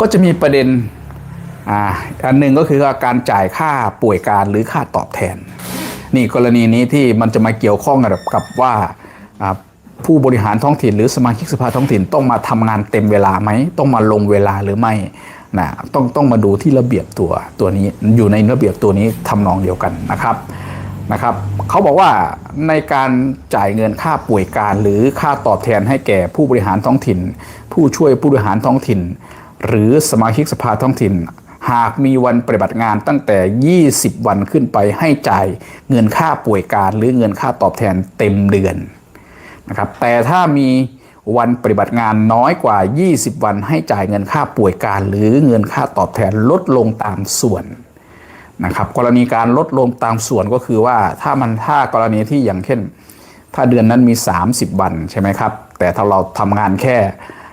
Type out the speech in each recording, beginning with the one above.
ก็จะมีประเด็นอ่าอันหนึ่งก็คือการจ่ายค่าป่วยการหรือค่าตอบแทน นี่กรณีนี้ที่มันจะมาเกี่ยวข้องกับกับว่าผู้บริหารท้องถิ่นหรือสมาชิกสภาท้องถิ่นต้องมาทำงานเต็มเวลาไหมต้องมาลงเวลาหรือไม่นะต้องต้องมาดูที่ระเบียบตัวตัวนี้อยู่ในระเบียบตัวนี้ทำนองเดียวกันนะครับนะครับเขาบอกว่าในการจ่ายเงินค่าป่วยการหรือค่าตอบแทนให้แก่ผู้บริหารท้องถิ่น ผู้ช่วยผู้บริหารท้องถิ่น หรือสมาชิกสภาท้องถิ่น หากมีวันปฏิบัติงานตั้งแต่ 20 วันขึ้นไปให้จ่ายเงินค่าป่วยการ หรือเงินค่าตอบแทนเต็มเดือนนะครับแต่ถ้ามีวันปฏิบัติงานน้อยกว่า 20 วันให้จ่ายเงินค่าป่วยการ หรือเงินค่าตอบแทนลดลงตามส่วนนะครับกรณีการลดลงตามส่วนก็คือว่าถ้ามันถ้ากรณีที่อย่างเช่น ถ้าเดือนนั้นมี 30 วันใช่ไหมครับ แต่ถ้าเราทำงานแค่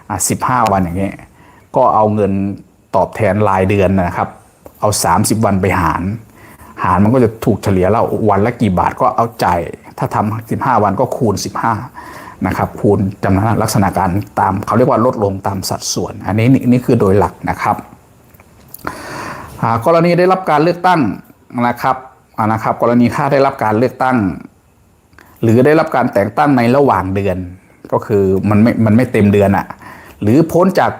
15 วันอย่างเงี้ย ก็เอาเงินตอบแทนรายเดือนนะครับ เอา 30 วันไปหาร หารมันก็จะถูกเฉลี่ยแล้ววันละกี่บาทก็เอาจ่ายถ้าทำ15 วันก็คูณ 15นะครับคูณจำนวนลักษณะการตามเขาเรียกว่าลดลงตามสัดส่วน อันนี้นี่นี่คือโดยหลักนะครับกรณีได้รับการเลือกตั้งนะครับนะครับ กรณีค่าได้รับการเลือกตั้ง หรือได้รับการแต่งตั้งในระหว่างเดือน ก็คือมันไม่มันไม่เต็มเดือนอะหรือพ้นจาก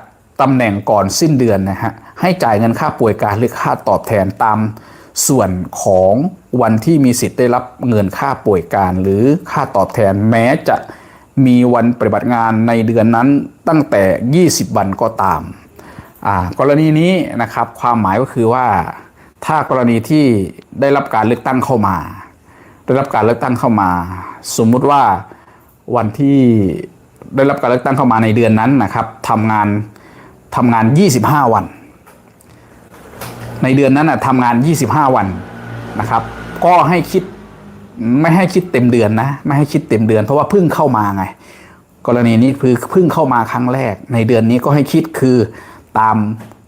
ตำแหน่งก่อนสิ้นเดือนนะฮะให้จ่ายเงินค่าป่วยการหรือค่าตอบแทนตามส่วนของวันที่มีสิทธิ์ได้รับเงินค่าป่วยการหรือค่าตอบแทนแม้จะมีวันปฏิบัติงานในเดือนนั้นตั้งแต่ 20 วันก็ตาม กรณีนี้นะครับความหมายก็คือว่าถ้ากรณีที่ได้รับการเลือกตั้งเข้ามา ได้รับการเลือกตั้งเข้ามา สมมุติว่าวันที่ได้รับการเลือกตั้งเข้ามาในเดือนนั้นนะครับทำงาน ทำงาน 25 วัน ในเดือนนั้นนะทำงาน 25 วันนะครับ ก็ให้คิดไม่ให้คิดเต็มเดือนนะ ไม่ให้คิดเต็มเดือน เพราะว่าเพิ่งเข้ามาไง กรณีนี้คือเพิ่งเข้ามาครั้งแรก ในเดือนนี้ก็ให้คิดคือตาม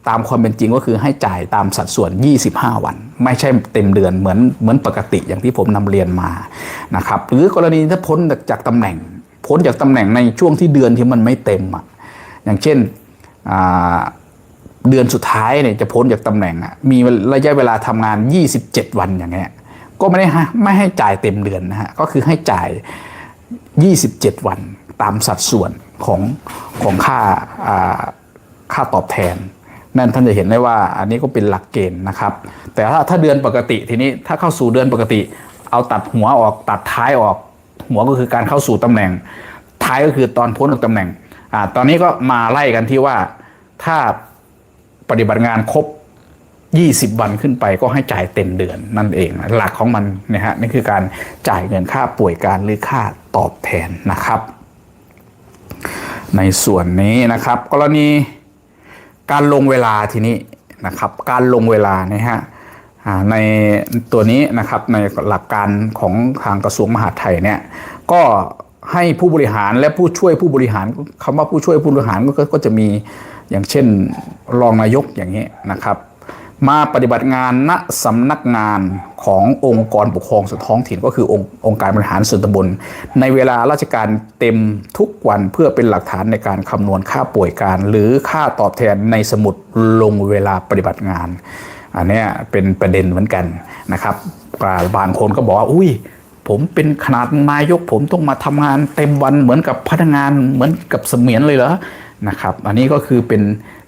ตามความเป็นจริงก็คือให้จ่ายตามสัดส่วน 25 วัน ไม่ใช่เต็มเดือนเหมือนเหมือนปกติอย่างที่ผมนำเรียนมานะครับ หรือกรณีถ้าพ้นจากตำแหน่ง พ้นจากตำแหน่งในช่วงที่เดือนที่มันไม่เต็มอะอย่างเช่น เดือนสุดท้ายเนี่ยจะพ้นจากตำแหน่งอะมีระยะเวลาทำงาน 27 วันอย่างเงี้ยก็ไม่ได้ไม่ให้จ่ายเต็มเดือนนะฮะก็คือให้จ่าย 27 วันตามสัดส่วนของของค่าอ่าค่าตอบแทน นั่นท่านจะเห็นได้ว่าอันนี้ก็เป็นหลักเกณฑ์นะครับ แต่ถ้าถ้าเดือนปกติทีนี้ถ้าเข้าสู่เดือนปกติ เอาตัดหัวออกตัดท้ายออก หัวก็คือการเข้าสู่ตำแหน่ง ท้ายก็คือตอนพ้นจากตำแหน่ง อ่าตอนนี้ก็มาไล่กันที่ว่าถ้าปฏิบัติงานครบ 20 วันขึ้นไปก็ให้จ่ายเต็มเดือนนั่นเอง หลักของมันนะฮะนี่คือการจ่ายเงินค่าป่วยการหรือค่าตอบแทนนะครับ ในส่วนนี้นะครับ กรณีการลงเวลาทีนี้นะครับ การลงเวลานะฮะอ่าในตัวนี้นะครับในหลักการของทางกระทรวงมหาดไทยเนี่ยก็ ให้ผู้บริหารและผู้ช่วยผู้บริหารคำว่าผู้ช่วยผู้บริหารก็ก็จะมีอย่างเช่นรองนายกอย่างนี้นะครับ มาปฏิบัติงานณสำนักงานขององค์กรปกครองส่วนท้องถิ่นก็คือองค์องค์การบริหารส่วนตำบล ในเวลาราชการเต็มทุกวันเพื่อเป็นหลักฐานในการคำนวณค่าป่วยการ หรือค่าตอบแทนในสมุดลงเวลาปฏิบัติงาน อันนี้เป็นประเด็นเหมือนกันนะครับบางคนก็บอกว่าอุ้ย ผมเป็นขนาดนายกผมต้องมาทำงานเต็มวันเหมือนกับพนักงานเหมือนกับเสมียนเลยเหรอนะครับ อันนี้ก็คือเป็น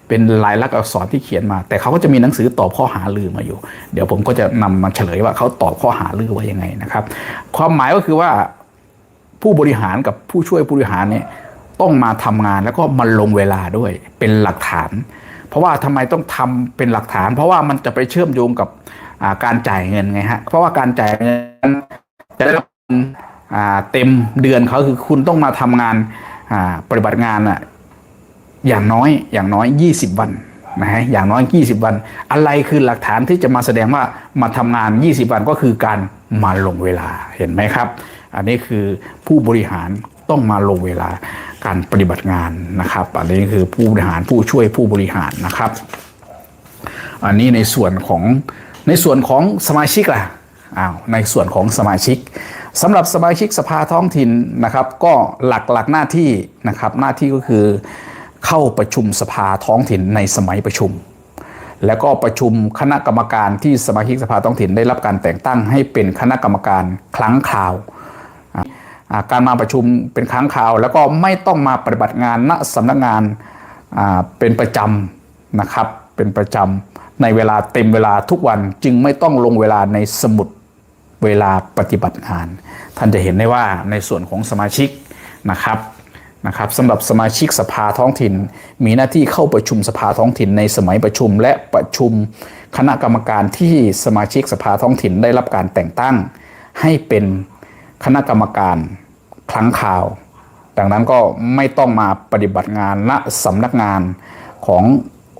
เป็นลายลักษณ์อักษรที่เขียนมา แต่เขาก็จะมีหนังสือตอบข้อหาลือมาอยู่ เดี๋ยวผมก็จะนำมาเฉลยว่าเขาตอบข้อหาลือว่ายังไงนะครับ ความหมายก็คือว่าผู้บริหารกับผู้ช่วยผู้บริหารเนี่ยต้องมาทำงานแล้วก็มาลงเวลาด้วยเป็นหลักฐาน เพราะว่าทำไมต้องทำเป็นหลักฐาน เพราะว่ามันจะไปเชื่อมโยงกับการจ่ายเงินไงฮะเพราะว่าการจ่ายเงิน จะได้รับเต็มเดือนเขาคือคุณต้องมาทำงานปฏิบัติงานอะอย่างน้อยอย่างน้อย 20 วันนะฮะอย่างน้อย 20 วัน อะไรคือหลักฐานที่จะมาแสดงว่ามาทำงาน 20 วันก็คือการมาลงเวลาเห็นไหมครับ อันนี้คือผู้บริหารต้องมาลงเวลาการปฏิบัติงานนะครับ อันนี้คือผู้บริหารผู้ช่วยผู้บริหารนะครับ อันนี้ในส่วนของในส่วนของสมาชิกล่ะ อ้าวในส่วนของสมาชิกสำหรับสมาชิกสภาท้องถิ่นนะครับ ก็หลักหลักหน้าที่นะครับหน้าที่ก็คือเข้าประชุมสภาท้องถิ่นในสมัยประชุม แล้วก็ประชุมคณะกรรมการที่สมาชิกสภาท้องถิ่นได้รับการแต่งตั้งให้เป็นคณะกรรมการครั้งคราวการมาประชุมเป็นครั้งคราว แล้วก็ไม่ต้องมาปฏิบัติงานณสำนักงานเป็นประจำนะครับเป็นประจำในเวลาเต็มเวลาทุกวันจึงไม่ต้องลงเวลาในสมุด เวลาปฏิบัติงาน ท่านจะเห็นได้ว่าในส่วนของสมาชิกนะครับนะครับสำหรับสมาชิกสภาท้องถิ่น มีหน้าที่เข้าประชุมสภาท้องถิ่นในสมัยประชุม และประชุมคณะกรรมการที่สมาชิกสภาท้องถิ่นได้รับการแต่งตั้ง ให้เป็นคณะกรรมการครั้งข่าว ดังนั้นก็ไม่ต้องมาปฏิบัติงานณสำนักงานของ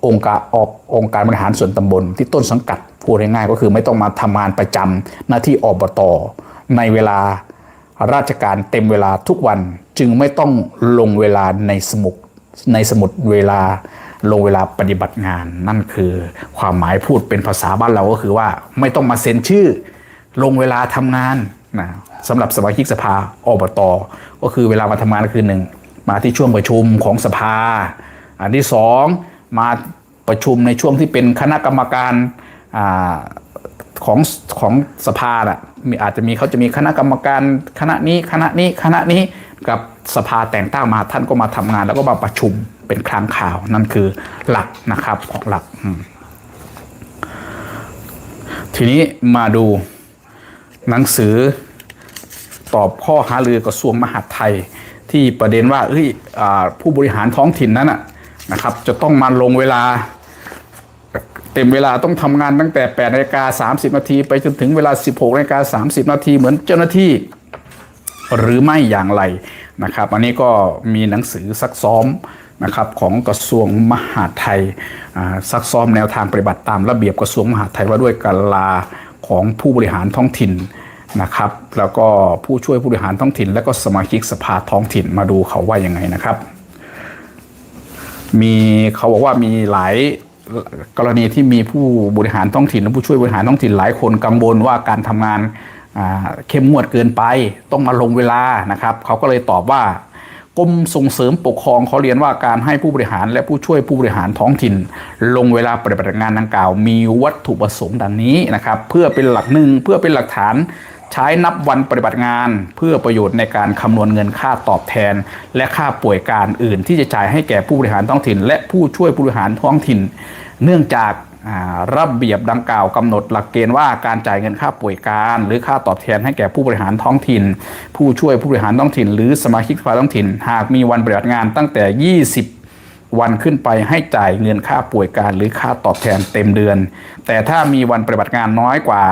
องค์การออกองค์การบริหารส่วนตำบล ที่ต้นสังกัดพูดง่ายๆก็คือไม่ต้องมาทำงานประจำหน้าที่อบตในเวลาราชการเต็มเวลาทุกวันจึงไม่ต้องลงเวลาในสมุดในสมุดเวลาลงเวลาปฏิบัติงาน นั่นคือความหมายพูดเป็นภาษาบ้านเราก็คือว่า ไม่ต้องมาเซ็นชื่อ ลงเวลาทำงานนะสำหรับสมาชิกสภาอบตก็คือเวลามาทำงานก็คือหนึ่งมาที่ช่วงประชุมของสภา อันที่สอง มาประชุมในช่วงที่เป็นคณะกรรมการอของของสภาน่ะมีอาจจะมีเขาจะมีคณะกรรมการคณะนี้คณะนี้คณะนี้กับสภาแต่งตั้งมาท่านก็มาทำงาน แล้วก็มาประชุมเป็นครั้งข่าวนั่นคือหลักนะครับของหลัก ทีนี้มาดูหนังสือตอบข้อหารือกระทรวงมหาดไทย ที่ประเด็นว่าเฮ้ยผู้บริหารท้องถิ่นนั้นนะ นะครับ จะต้องมาลงเวลา เต็มเวลาต้องทำงานตั้งแต่8นาฬิกา30 นาที ไปจนถึงเวลา 16นาฬิกา30 นาทีเหมือนเจ้าหน้าที่ หรือไม่อย่างไรนะครับ อันนี้ก็มีหนังสือซักซ้อมนะครับของกระทรวงมหาดไทยซักซ้อมแนวทางปฏิบัติตามระเบียบกระทรวงมหาดไทยว่าด้วยการลาของผู้บริหารท้องถิ่นนะครับ แล้วก็ผู้ช่วยผู้บริหารท้องถิ่น และก็สมาชิกสภาท้องถิ่นมาดูเขาว่ายังไงนะครับ มีเขาบอกว่ามีหลายกรณีที่มีผู้บริหารท้องถิ่นและผู้ช่วยบริหารท้องถิ่นหลายคนกังวลว่าการทำงานเข้มงวดเกินไป ต้องมาลงเวลานะครับ เขาก็เลยตอบว่ากรมส่งเสริมปกครองเขาเรียนว่าการให้ผู้บริหารและผู้ช่วยผู้บริหารท้องถิ่น ลงเวลาปฏิบัติงานดังกล่าว มีวัตถุประสงค์ดังนี้นะครับ เพื่อเป็นหลักหนึ่งเพื่อเป็นหลักฐาน ใช้นับวันปฏิบัติงาน เพื่อประโยชน์ในการคำนวณเงินค่าตอบแทน และค่าป่วยการอื่น ที่จะจ่ายให้แก่ผู้บริหารท้องถิ่น และผู้ช่วยผู้บริหารท้องถิ่น เนื่องจากระเบียบดังกล่าวกำหนดหลักเกณฑ์ว่าการจ่ายเงินค่าป่วยการ หรือค่าตอบแทนให้แก่ผู้บริหารท้องถิ่น ผู้ช่วยผู้บริหารท้องถิ่น หรือสมาชิกสภาท้องถิ่น หากมีวันปฏิบัติงานตั้งแต่ 20 วันขึ้นไปให้จ่ายเงินค่าป่วยการ หรือค่าตอบแทนเต็มเดือน แต่ถ้ามีวันปฏิบัติงานน้อยกว่า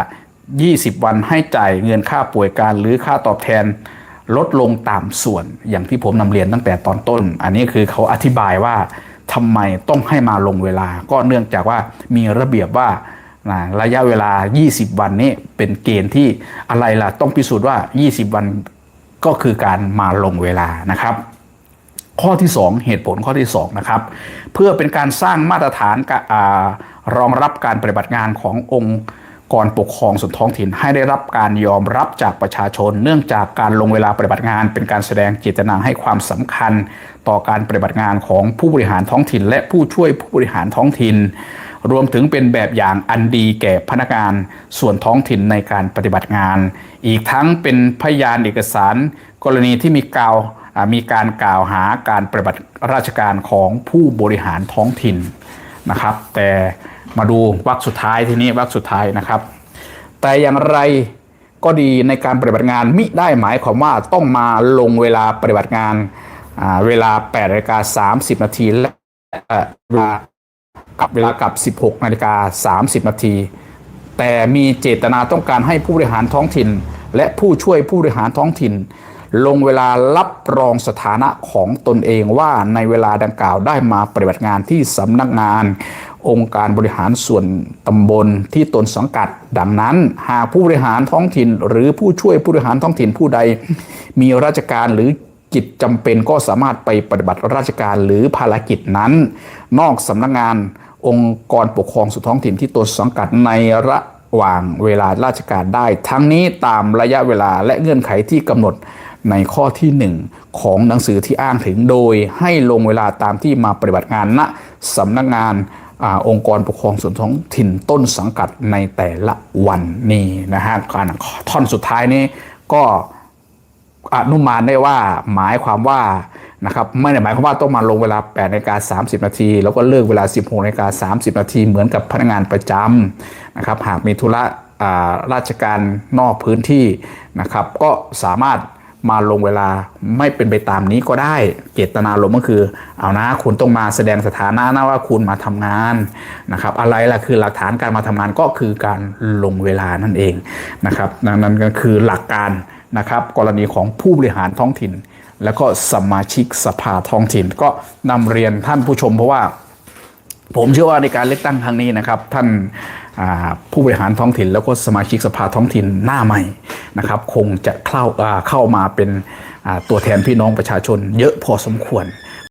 20 วันให้จ่ายเงินค่าป่วยการหรือค่าตอบแทนลดลงตามส่วนอย่างที่ผมนำเรียนตั้งแต่ตอนต้น อันนี้คือเขาอธิบายว่าทำไมต้องให้มาลงเวลา ก็เนื่องจากว่ามีระเบียบว่าระยะเวลา 20 วันนี้เป็นเกณฑ์ที่อะไรล่ะต้องพิสูจน์ว่า 20 วันก็คือการมาลงเวลานะครับ ข้อที่ 2 เหตุผลข้อที่ 2 นะครับ เพื่อเป็นการสร้างมาตรฐานกะอ่ารองรับการปฏิบัติงานขององค์ กรปกครองส่วนท้องถิ่นให้ได้รับการยอมรับจากประชาชน เนื่องจากการลงเวลาปฏิบัติงาน เป็นการแสดงเจตนาให้ความสำคัญ ต่อการปฏิบัติงานของผู้บริหารท้องถิ่น และผู้ช่วยผู้บริหารท้องถิ่น รวมถึงเป็นแบบอย่างอันดีแก่พนักงานส่วนท้องถิ่นในการปฏิบัติงาน อีกทั้งเป็นพยานเอกสาร กรณีที่มีกล่าวมีการกล่าวหาการปฏิบัติราชการของผู้บริหารท้องถิ่นนะครับ แต่ มาดูวรรคสุดท้ายทีนี้วรรคสุดท้ายนะครับ แต่อย่างไรก็ดีในการปฏิบัติงานมิได้หมายความว่าต้องมาลงเวลาปฏิบัติงานเวลา8นาฬิกา30 นาทีและเวลากับเวลากับ 16นาฬิกา30 นาที แต่มีเจตนาต้องการให้ผู้บริหารท้องถิ่น และผู้ช่วยผู้บริหารท้องถิ่น ลงเวลารับรองสถานะของตนเองว่าในเวลาดังกล่าวได้มาปฏิบัติงานที่สำนักงาน องค์การบริหารส่วนตำบลที่ตนสังกัด ดังนั้น หากผู้บริหารท้องถิ่น หรือผู้ช่วยผู้บริหารท้องถิ่นผู้ใด มีราชการหรือกิจจำเป็นก็สามารถไปปฏิบัติราชการหรือภารกิจนั้น นอกสำนักงานองค์กรปกครองส่วนท้องถิ่นที่ตนสังกัดในระหว่างเวลาราชการได้ ทั้งนี้ตามระยะเวลาและเงื่อนไขที่กำหนดในข้อที่ 1 ของหนังสือที่อ้างถึงโดยให้ลงเวลาตามที่มาปฏิบัติงานณสำนักงาน อองค์กรปกครองส่วนท้องถิ่นต้นสังกัดในแต่ละวันนี่นะฮะการท่อนสุดท้ายนี้ก็อนุมานได้ว่าหมายความว่านะครับไม่ได้หมายความว่าต้องมาลงเวลา8นาฬิกา30 นาที แล้วก็เลิกเวลา 16นาฬิกา30 นาที เหมือนกับพนักงานประจำนะครับหากมีธุระราชการนอกพื้นที่นะครับก็สามารถ มาลงเวลาไม่เป็นไปตามนี้ก็ได้ เจตนาลมก็คือ เอานะคุณต้องมาแสดงสถานะนะว่าคุณมาทำงานนะครับ อะไรล่ะคือหลักฐานการมาทำงานก็คือการลงเวลานั่นเองนะครับดังนั้นก็คือหลักการนะครับ กรณีของผู้บริหารท้องถิ่น แล้วก็สมาชิกสภาท้องถิ่น ก็นำเรียนท่านผู้ชมเพราะว่า ผมเชื่อว่าในการเลือกตั้งครั้งนี้นะครับท่านผู้บริหารท้องถิ่น แล้วก็สมาชิกสภาท้องถิ่นหน้าใหม่นะครับคงจะเข้าาเข้ามาเป็นตัวแทนพี่น้องประชาชนเยอะพอสมควร